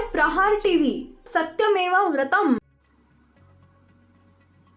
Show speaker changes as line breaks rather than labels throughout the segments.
प्रहार TV सत्यमेवा व्रतम.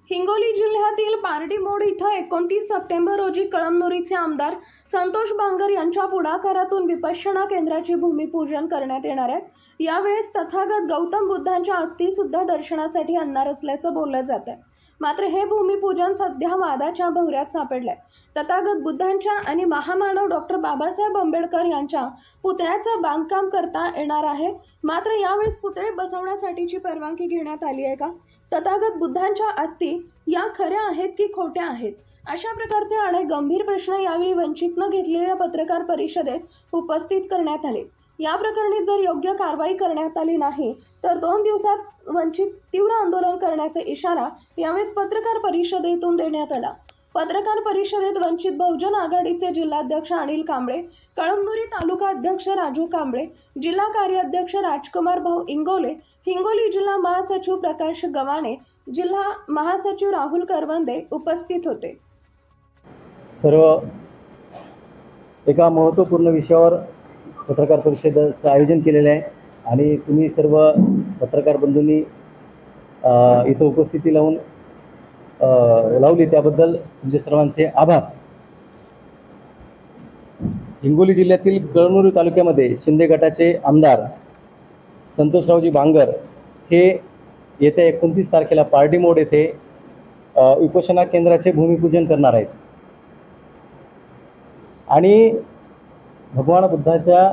Hingoli जिल्ह्यातील पारडीमोड इथं एकोणतीस सप्टेंबर रोजी कळमनुरीचे आमदार संतोष बांगर यांच्या पुढाकारातून विपश्यना केंद्राचे भूमिपूजन करण्यात येणार आहे. यावेळेस तथागत गौतम बुद्धांच्या अस्थीसुद्धा दर्शनासाठी आणणार असल्याचं बोललं जात आहे. मात्र हे भूमिपूजन सध्या वादाच्या भोवऱ्यात सापडलंय. तथागत बुद्धांच्या आणि महामानव डॉक्टर बाबासाहेब आंबेडकर यांच्या पुतळ्याचं बांधकाम करता येणार आहे. मात्र यावेळेस पुतळे बसवण्यासाठीची परवानगी घेण्यात आली आहे का? तथागत बुद्धांच्या अस्थी या खऱ्या आहेत की खोट्या आहेत? अशा प्रकारचे अनेक गंभीर प्रश्न यावेळी वंचितनं घेतलेल्या पत्रकार परिषदेत उपस्थित करण्यात आले. या प्रकरणी जर योग्य कारवाई करण्यात आली नाही तर दोन दिवसात वंचित तीव्र आंदोलन करण्याचा इशारा यावेळेस पत्रकार परिषदेतून देण्यात आला. पत्रकार परिषदेत वंचित बहुजन आघाडीचे जिल्हाध्यक्ष अनिल कांबळे कळमनुरी तालुका अध्यक्ष राजू कांबळे जिल्हा कार्याध्यक्ष राजकुमार भाऊ इंगोले हिंगोली जिल्हा महासचिव प्रकाश गवाने जिल्हा महासचिव राहुल करवंदे उपस्थित होते.
सर्व एका महत्त्वपूर्ण विषयावर पत्रकार परिषदेचं आयोजन केलेलं आहे आणि तुम्ही सर्व पत्रकार बंधूंनी इथं उपस्थिती लावून लावली. त्याबद्दल तुमचे सर्वांचे आभार. हिंगोली जिल्ह्यातील कळमनुरी तालुक्यामध्ये शिंदे गटाचे आमदार संतोषरावजी बांगर हे येत्या एकोणतीस तारखेला पार्टी मोड येथे उपोषणा केंद्राचे भूमिपूजन करणार आहेत. आणि भगवान बुद्धाच्या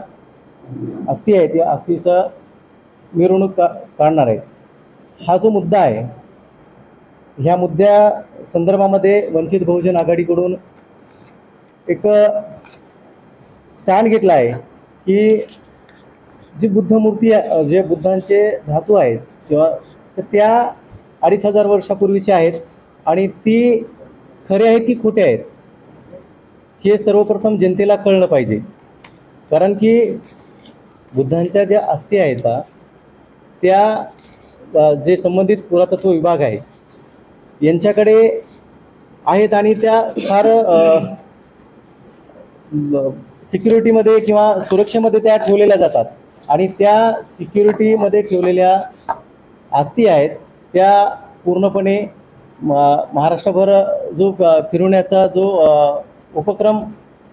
अस्थी आहेत. या अस्थीचं मिरवणूक का काढणार आहेत. हा जो मुद्दा आहे ह्या मुद्द्या संदर्भामध्ये वंचित बहुजन आघाडीकडून एक स्टँड घेतला आहे की जी बुद्धमूर्ती आहे- जे बुद्धांचे धातू आहेत किंवा तर त्या अडीच हजार वर्षापूर्वीच्या आहेत आणि ती खरे आहेत की खोटे आहेत हे सर्वप्रथम जनतेला कळलं पाहिजे. कारण की बुद्धांच्या ज्या अस्थी आहेत त्या जे संबंधित पुरातत्व विभाग आहे यांच्याकडे आहेत आणि त्या फार सिक्युरिटीमध्ये किंवा सुरक्षेमध्ये त्या ठेवलेल्या जातात. आणि त्या सिक्युरिटीमध्ये ठेवलेल्या आस्ती आहेत त्या पूर्णपणे म- महाराष्ट्रभर जो फिरवण्याचा जो उपक्रम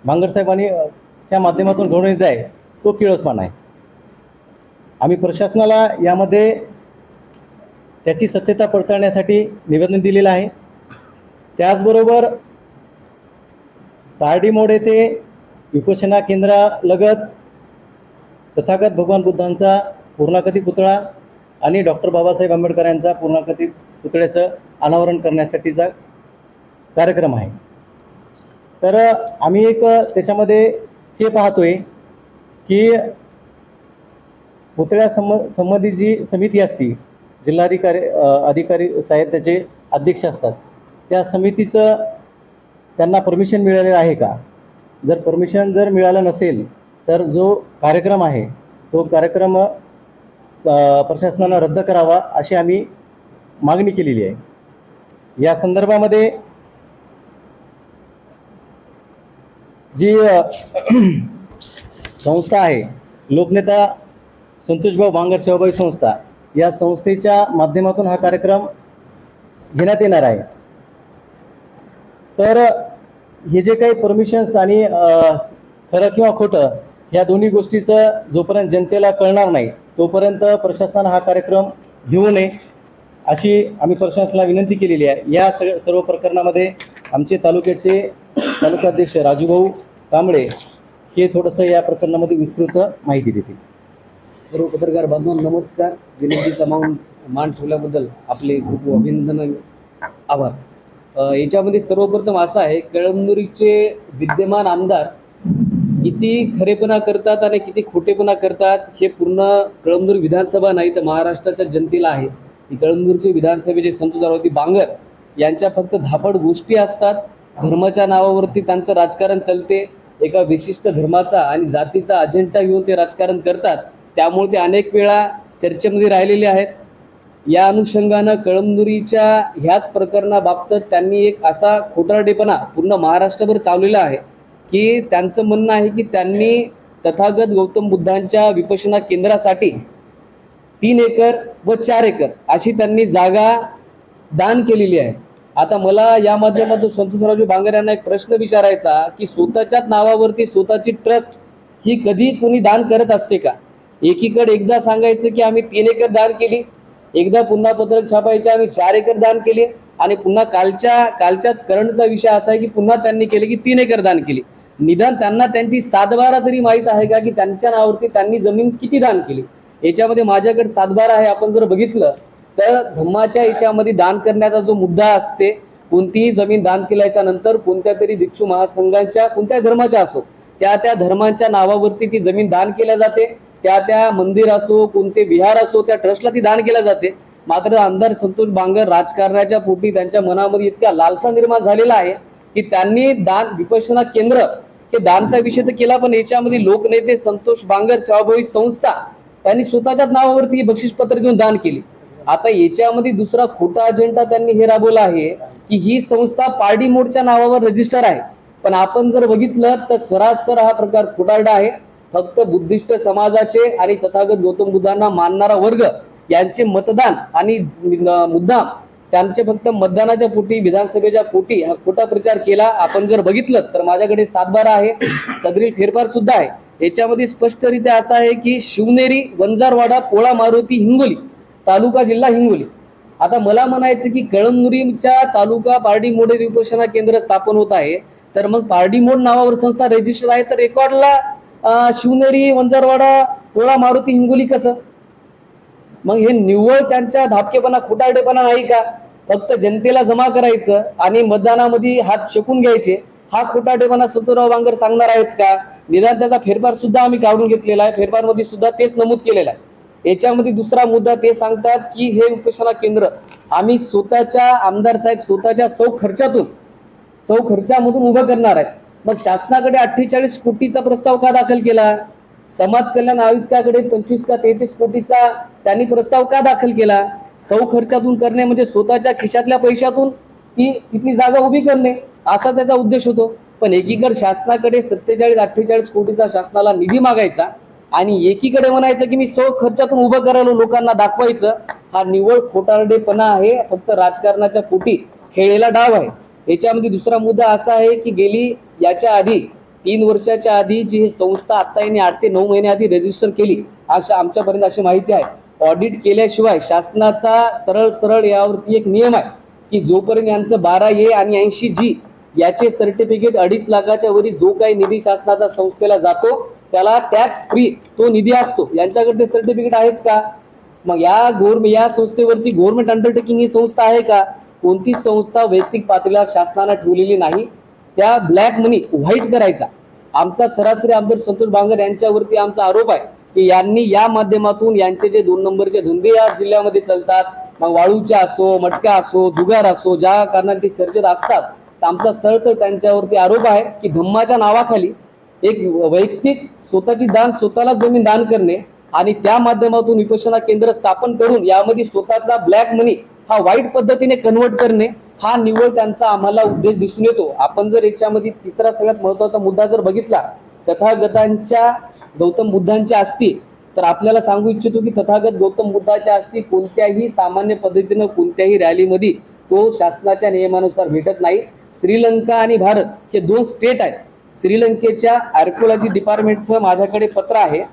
भांगरसाहेबांनी त्या च्या माध्यमातून घडवण्यात आहे तो किळसमान आहे. आम्ही प्रशासनाला यामध्ये त्याची सत्यता पडताळण्यासाठी निवेदन दिलेलं आहे. त्याचबरोबर तारडी मोड येथे विपश्यना केंद्रालगत तथागत भगवान बुद्धांचा पूर्णाकृती पुतळा आणि डॉक्टर बाबासाहेब आंबेडकर यांचा पूर्णाकथित पुतळ्याचं अनावरण करण्यासाठीचा कार्यक्रम आहे. तर आम्ही एक त्याच्यामध्ये हे पाहतोय की पुतळ्या संबंधी जी समिती असती जिल्हाधिकारी अधिकारी साहेब त्याचे अध्यक्ष असतात. त्या समितीचं त्यांना परमिशन मिळालेलं आहे का? जर परमिशन जर मिळालं नसेल तर जो कार्यक्रम आहे तो कार्यक्रम प्रशासनानं रद्द करावा अशी आम्ही मागणी केलेली आहे. या संदर्भामध्ये जी संस्था आहे लोकनेता संतोषभाऊ बांगर सेवाभावी संस्था या संस्थेच्या माध्यमातून हा कार्यक्रम घेण्यात येणार आहे. तर हे जे काही परमिशन्स आणि खरं किंवा खोटं ह्या दोन्ही गोष्टीचं जोपर्यंत जनतेला कळणार नाही तोपर्यंत प्रशासनानं हा कार्यक्रम घेऊ नये अशी आम्ही प्रशासनाला विनंती केलेली आहे. या सग सर्व प्रकरणामध्ये आमचे तालुक्याचे तालुकाध्यक्ष राजूभाऊ कांबळे हे थोडंसं या प्रकरणामध्ये विस्तृत माहिती देतील.
सर्व पत्रकार बांधवांनो नमस्कार. विनंतीचा मान मान ठेवल्याबद्दल आपले खूप अभिनंदन आभार. याच्यामध्ये सर्वप्रथम असं आहे कळमनुरीचे विद्यमान आमदार किती खरेपणा करतात आणि किती खोटेपणा करतात हे पूर्ण कळमनूर विधानसभा नाही तर महाराष्ट्राच्या जनतेला आहे. की विधानसभेचे संत जारवती बांगर यांच्या फक्त धापड गोष्टी असतात. धर्माच्या नावावरती त्यांचं राजकारण चालते. एका विशिष्ट धर्माचा आणि जातीचा अजेंडा घेऊन ते राजकारण करतात. त्यामुळे ते अनेक वेळा चर्चेमध्ये राहिलेले आहेत. या अनुषंगानं कळमनुरीच्या ह्याच प्रकरणाबाबत त्यांनी एक असा खोटारडेपणा पूर्ण महाराष्ट्रभर चावलेला आहे की त्यांचं म्हणणं आहे की त्यांनी तथागत गौतम बुद्धांच्या विपशना केंद्रासाठी तीन एकर व चार एकर अशी त्यांनी जागा दान केलेली आहे. आता मला या माध्यमातून संतोषरावजी बांगर यांना एक प्रश्न विचारायचा की स्वतःच्याच नावावरती स्वतःची ट्रस्ट ही कधी कोणी दान करत असते का? एकीकडे एकदा सांगायचं की आम्ही तीन एकर दान केली एकदा पुन्हा पत्रक छापायचे आम्ही चार एकर दान केले आणि पुन्हा कालच्या कालच्याच करंटचा विषय असा आहे की पुन्हा त्यांनी केले की तीन एकर दान केली. निदान त्यांना त्यांची सातबारा तरी माहीत आहे का की त्यांच्या नावावरती त्यांनी जमीन किती दान केली? याच्यामध्ये माझ्याकडे सातबारा आहे आपण जर बघितलं तर धम्माच्या याच्यामध्ये दान करण्याचा जो मुद्दा असते कोणतीही जमीन दान केल्याच्यानंतर कोणत्या तरी भिक्षू महासंघांच्या कोणत्या धर्माच्या असो त्या त्या धर्मांच्या नावावरती ती जमीन दान केल्या जाते. त्या त्या मंदिर असो कोणते विहार असो त्या ट्रस्टला ती दान केल्या जाते. मात्र आमदार संतोष बांगर राजकारणाच्या पोटी त्यांच्या मनामध्ये इतक्या लालसा निर्माण झालेला आहे की त्यांनी दान विपश्यना केंद्र हे दानचा विषय तर केला पण याच्यामध्ये लोकनेते संतोष बांगर सेवाभावी संस्था त्यांनी स्वतःच्याच नावावरती बक्षीस पत्र घेऊन दान केली. आता याच्यामध्ये दुसरा खोटा अजेंडा त्यांनी हे राबवला आहे की ही संस्था पार्टी मोडच्या नावावर रजिस्टर आहे. पण आपण जर बघितलं तर सरासर हा प्रकार खोटारडा आहे. फक्त बुद्धिस्ट समाजाचे आणि तथागत गौतम बुद्धांना मानणारा वर्ग यांचे मतदान आणि मुद्दाम त्यांचे फक्त मतदानाच्या पोटी विधानसभेच्या पोटी हा खोटा प्रचार केला. आपण जर बघितलं तर माझ्याकडे सातबारा आहे सदरील फेरफार सुद्धा आहे. याच्यामध्ये स्पष्टरित्या असं आहे की शिवनेरी वंजारवाडा पोळा मारुती हिंगोली तालुका जिल्हा हिंगोली. आता मला म्हणायचं की कळमनुरीच्या तालुका पारडी मोडे विपोषणा केंद्र स्थापन होत आहे. तर मग पारडी मोड नावावर संस्था रजिस्टर आहे तर रेकॉर्डला शिवनेरी वंजारवाडा गोळा मारुती हिंगोली कसं? मग हे निव्वळ त्यांच्या धापकेपणा खोटारडेपणा नाही का? फक्त जनतेला जमा करायचं आणि मतदानामध्ये हात शेकून घ्यायचे. हा खोटारडेपणा संतोषराव बांगर सांगणार आहेत का? निदान त्याचा फेरफार सुद्धा आम्ही काढून घेतलेला आहे. फेरफारमध्ये सुद्धा तेच नमूद केलेलं आहे. याच्यामध्ये दुसरा मुद्दा ते सांगतात की हे उपेक्षणा केंद्र आम्ही स्वतःच्या आमदार साहेब स्वतःच्या सौ खर्चातून सौ खर्चामधून उभं करणार आहे. मग शासनाकडे अठ्ठेचाळीस कोटीचा प्रस्ताव का दाखल केला? समाज कल्याण आयुक्ताकडे पंचवीस का तेहतीस कोटीचा त्यांनी प्रस्ताव का दाखल केला? सौ खर्चातून करणे म्हणजे स्वतःच्या खिशातल्या पैशातून ती तिथली जागा उभी करणे असा त्याचा उद्देश होतो. पण एकीकडे शासनाकडे सत्तेचाळीस अठ्ठेचाळीस कोटीचा शासनाला निधी मागायचा आणि एकीकडे म्हणायचं की मी सौ खर्चातून उभं करायला लोकांना दाखवायचं हा निव्वळ खोटारडेपणा आहे. फक्त राजकारणाच्या पोटी खेळलेला डाव आहे. याच्यामध्ये दुसरा मुद्दा असा आहे की गेली याच्या आधी तीन वर्षाच्या आधी जी ही संस्था आता यांनी आठ ते नऊ महिने आधी रजिस्टर केली अशा आमच्यापर्यंत अशी माहिती आहे. ऑडिट केल्याशिवाय शासनाचा सरळ सरळ यावरती एक नियम आहे की जोपर्यंत यांचं बारा ए आणि ऐंशी जी याचे सर्टिफिकेट अडीच लाखाच्या वरी जो काही निधी शासनाचा संस्थेला जातो त्याला टॅक्स फ्री तो निधी असतो. यांच्याकडे सर्टिफिकेट आहेत का? मग या गव्हर्नमेंट या संस्थेवरती गव्हर्नमेंट अंडरटेकिंग ही संस्था आहे का? कोणतीच संस्था वैयक्तिक पातळीवर शासनानं ठेवलेली नाही. त्या ब्लॅक मनी व्हाईट करायचा. आमचा सरासरी आमदार संतोष बांगर यांच्यावरती आमचा आरोप आहे की यांनी या माध्यमातून यांचे जे दोन नंबरचे धंदे या जिल्ह्यामध्ये चालतात मग वाळूच्या असो मटका असो जुगार असो ज्या कारणाने ते चर्चेत असतात तर आमचा सरसर त्यांच्यावरती आरोप आहे की धम्माच्या नावाखाली एक वैयक्तिक स्वतःची दान स्वतःला जमीन दान करणे आणि त्या माध्यमातून विपश्यना केंद्र स्थापन करून यामध्ये स्वतःचा ब्लॅक मनी हा वाईट पद्धतीने कन्वर्ट करणे हा निव्वळ त्यांचा आम्हाला उद्देश दिसून येतो. आपण जर याच्यामध्ये तिसरा सगळ्यात महत्त्वाचा मुद्दा जर बघितला तथागतांच्या गौतम बुद्धांच्या असती तर आपल्याला सांगू इच्छितो की तथागत गौतम बुद्धाच्या असती कोणत्याही सामान्य पद्धतीनं कोणत्याही रॅलीमध्ये तो शासनाच्या नियमानुसार भेटत नाही. श्रीलंका आणि भारत हे दोन स्टेट आहेत. श्रीलंकेच्या आर्कोलॉजी डिपार्टमेंटचं माझ्याकडे पत्र आहे.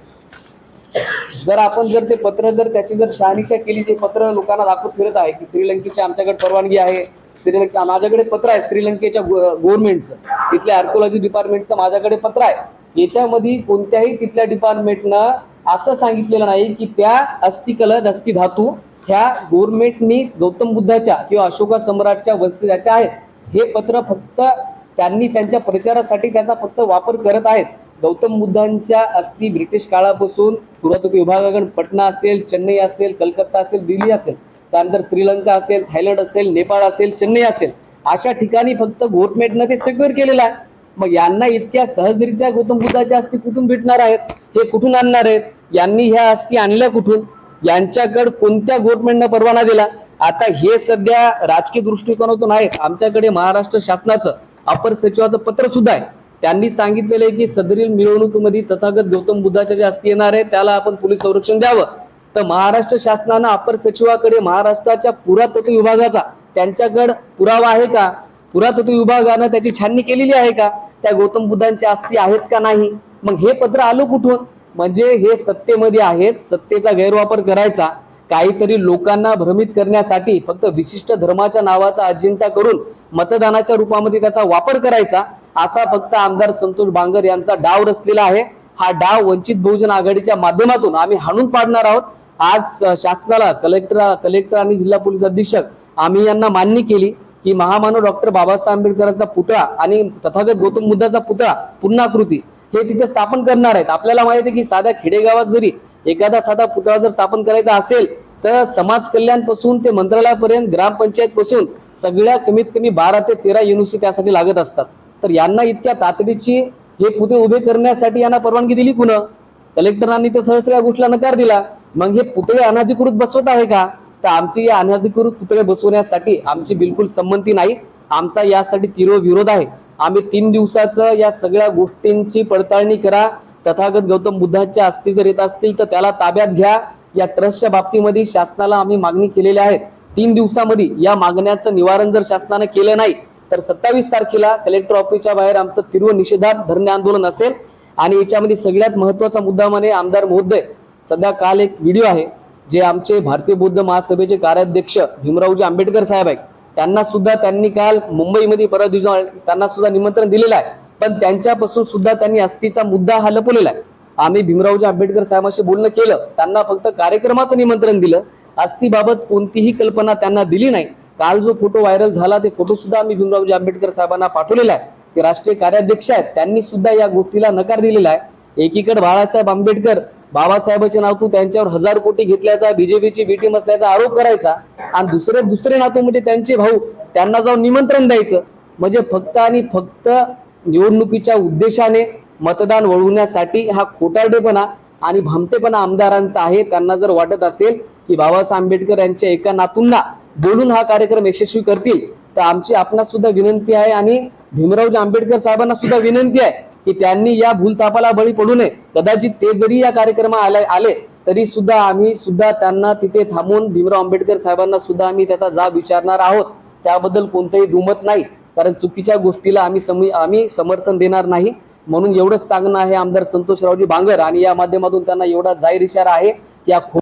जर आपण जर ते पत्र जर त्याची जर शहानिशा केली जे पत्र लोकांना दाखवत फिरत आहे की श्रीलंकेची आमच्याकडे परवानगी आहे श्रीलंका माझ्याकडे पत्र आहे श्रीलंकेच्या गव्हर्नमेंटचं तिथल्या आर्कोलॉजी डिपार्टमेंटचं माझ्याकडे पत्र आहे. याच्यामध्ये कोणत्याही तिथल्या डिपार्टमेंटनं असं सांगितलेलं नाही की त्या अस्थिकलश अस्थि धातू ह्या गव्हर्नमेंटनी गौतम बुद्धाच्या किंवा अशोका सम्राटच्या वंशजाच्या आहेत. हे पत्र फक्त त्यांनी त्यांच्या प्रचारासाठी त्याचा फक्त वापर करत आहेत. गौतम बुद्धांच्या अस्थी ब्रिटिश काळापासून पुरातत्व विभागाकडून पटना असेल चेन्नई असेल कलकत्ता असेल दिल्ली असेल त्यानंतर श्रीलंका असेल थायलंड असेल नेपाळ असेल चेन्नई असेल अशा ठिकाणी फक्त गव्हर्नमेंटनं ते सिक्युअर केलेलं आहे. मग यांना इतक्या सहजरित्या गौतम बुद्धाच्या अस्थी कुठून भेटणार आहेत? हे कुठून आणणार आहेत? यांनी ह्या अस्थी आणल्या कुठून? यांच्याकडे कोणत्या गव्हर्नमेंटनं परवाना दिला? आता हे सध्या राजकीय दृष्टिकोनातून आहेत. आमच्याकडे महाराष्ट्र शासनाचं अपर सचिवाचं पत्र सुद्धा आहे. त्यांनी सांगितलेलं आहे की सदरील मिरवणुकीमध्ये तथागत गौतम बुद्धाच्या ज्या अस्थी येणार आहे त्याला आपण पोलीस संरक्षण द्यावं. तर महाराष्ट्र शासनानं अपर सचिवाकडे महाराष्ट्राच्या पुरातत्व विभागाचा त्यांच्याकडे पुरावा आहे का? पुरातत्व विभागानं त्याची छाननी केलेली आहे का? त्या गौतम बुद्धांच्या अस्थी आहेत का नाही? मग हे पत्र आलं कुठून? म्हणजे हे सत्तेमध्ये आहेत सत्तेचा गैरवापर करायचा. काहीतरी लोकांना भ्रमित करण्यासाठी फक्त विशिष्ट धर्माच्या नावाचा अजिंठा करून मतदानाच्या रूपामध्ये त्याचा वापर करायचा. असा फक्त आमदार संतोष बांगर यांचा डाव रचलेला आहे. हा डाव वंचित बहुजन आघाडीच्या माध्यमातून आम्ही हाणून पाडणार आहोत. आज शासनाला कलेक्टर कलेक्टर आणि जिल्हा पोलीस अधीक्षक आम्ही यांना मान्य केली की महामानव डॉक्टर बाबासाहेब आंबेडकरांचा पुतळा आणि तथागत गौतम बुद्धाचा पुतळा पुन्हाकृती हे तिथे स्थापन करणार आहेत. आपल्याला माहिती आहे की साध्या खेडेगावात जरी एखादा साधा पुतळा जर स्थापन करायचा असेल तर समाज कल्याणपासून ते मंत्रालयापर्यंत ग्रामपंचायत पासून सगळ्या कमीत कमी बारा ते तेरा युनिव्हर्सिटी त्यासाठी लागत असतात. तर यांना इतक्या तातडीची हे पुतळे उभे करण्यासाठी यांना परवानगी दिली कुणं? कलेक्टरांनी तर सहज सगळ्या गोष्टीला नकार दिला. मग हे पुतळे अनधिकृत बसवत आहे का? तर आमची या अनधिकृत पुतळे बसवण्यासाठी आमची बिलकुल संमती नाही. आमचा यासाठी तीव्र विरोध आहे. आम्ही तीन दिवसाचं या सगळ्या गोष्टींची पडताळणी करा. तथागत गौतम बुद्धाच्या अस्थि जर येत असतील तर त्याला ताब्यात घ्या. या ट्रस्टच्या बाबतीमध्ये शासनाला आम्ही मागणी केलेली आहे. तीन दिवसामध्ये या मागण्याचं निवारण जर शासनानं केलं नाही तर सत्तावीस तारखेला कलेक्टर ऑफिसच्या बाहेर आमचं तीव्र निषेधात धरणे आंदोलन असेल. आणि याच्यामध्ये सगळ्यात महत्त्वाचा मुद्दा म्हणजे आमदार महोदय. सध्या काल एक व्हिडिओ आहे जे आमचे भारतीय बौद्ध महासभेचे कार्याध्यक्ष भीमरावजी आंबेडकर साहेब आहेत. त्यांना सुद्धा त्यांनी काल मुंबईमध्ये परत दिवसा त्यांना सुद्धा निमंत्रण दिलेलं आहे. पण त्यांच्यापासून सुद्धा त्यांनी अस्थीचा मुद्दा हा लपवलेला आहे. आम्ही भीमरावजी आंबेडकर साहेबांशी बोलणं केलं त्यांना फक्त कार्यक्रमाचं निमंत्रण दिलं. अस्थीबाबत कोणतीही कल्पना त्यांना दिली नाही. काल जो फोटो व्हायरल झाला ते फोटो सुद्धा आम्ही भीमरावजी आंबेडकर साहेबांना पाठवलेला आहे. ते राष्ट्रीय कार्याध्यक्ष आहेत त्यांनी सुद्धा या गोष्टीला नकार दिलेला आहे. एकीकडे बाळासाहेब आंबेडकर बाबासाहेबाचे नाव तू त्यांच्यावर हजार कोटी घेतल्याचा बीजेपीची बीटीम असल्याचा आरोप करायचा आणि दुसरे दुसरे नातू म्हणजे त्यांचे भाऊ त्यांना जाऊन निमंत्रण द्यायचं. म्हणजे फक्त आणि फक्त निवडणुकीच्या उद्देशाने मतदान वळवण्यासाठी हा खोटारडेपणा आणि भामटेपणा आमदारांचा आहे. त्यांना जर वाटत असेल की बाबासाहेब आंबेडकर यांच्या एका नातूंना बोलून हा कार्यक्रम यशस्वी करतील तर आमची आपणास सुद्धा विनंती आहे आणि भीमरावजी आंबेडकर साहेबांना सुद्धा विनंती आहे की त्यांनी या भूलतापाला बळी पडू नये. कदाचित ते जरी या कार्यक्रमात आले आले तरी सुद्धा आम्ही सुद्धा त्यांना तिथे थांबून भीमराव आंबेडकर साहेबांना सुद्धा आम्ही त्याचा जाब विचारणार आहोत. त्याबद्दल कोणतंही दुमत नाही कारण चुकीच्या गोष्टीला आम्ही सम आम्ही समर्थन देणार नाही. म्हणून एवढंच सांगणं आहे आमदार संतोषरावजी बांगर आणि या माध्यमातून त्यांना एवढा जाहीर इशारा आहे की या खो